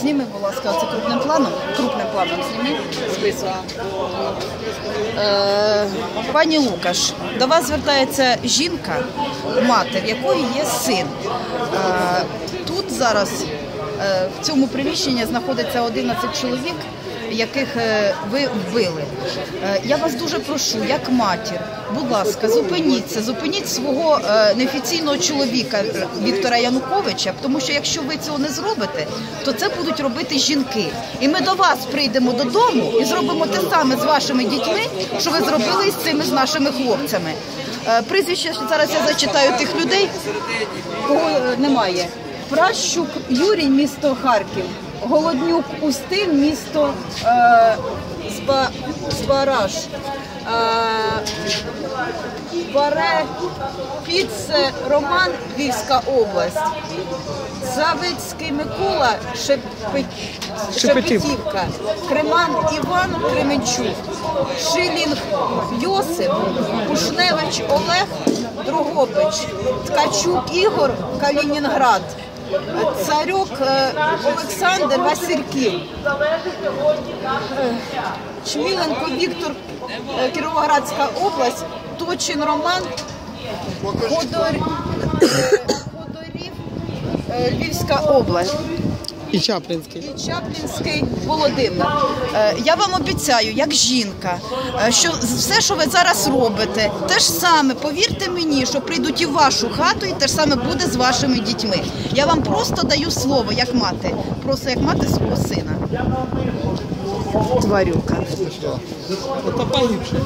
Зніми, будь ласка, це крупним планом. Крупним планом зніми. Е, пані Лукаш, до вас звертається жінка, мати, в якої є син. Е, тут зараз е, в цьому приміщенні знаходиться 11 чоловік, яких е, ви вбили. Е, я вас дуже прошу, як матір, будь ласка, зупиніться, зупиніть свого е, неофіційного чоловіка Віктора Януковича, тому що якщо ви цього не зробите, то це будуть робити жінки. І ми до вас прийдемо додому і зробимо те саме з вашими дітьми, що ви зробили із цими з нашими хлопцями. Прізвище зараз я зачитаю тих людей, кого немає. Пращук Юрій, місто Харків. Голоднюк Устин, місто е, Спа, Спараж. Е, Баре Піце Роман, Львівська область. Завицький Микола, Шепе... Шепетівка. Креман Іван Кременчук. Шилінг Йосип, Кушневич Олег, Другобич, Ткачук Ігор, Калінінград. Царюк е, Олександр Васильків. Е, Чміленко Віктор, е, Кіровоградська область, Точин Роман, Ходор... Ходорів, Львівська область. І Чаплінський. І Чаплінський Володимир. Е, Я вам обіцяю, як жінка, е, що все, що ви зараз робите, те ж саме, повірте мені, що прийдуть і в вашу хату, і те ж саме буде з вашими дітьми. Я вам просто даю слово, як мати, просто як мати свого сина. Тварюка. Це погибший.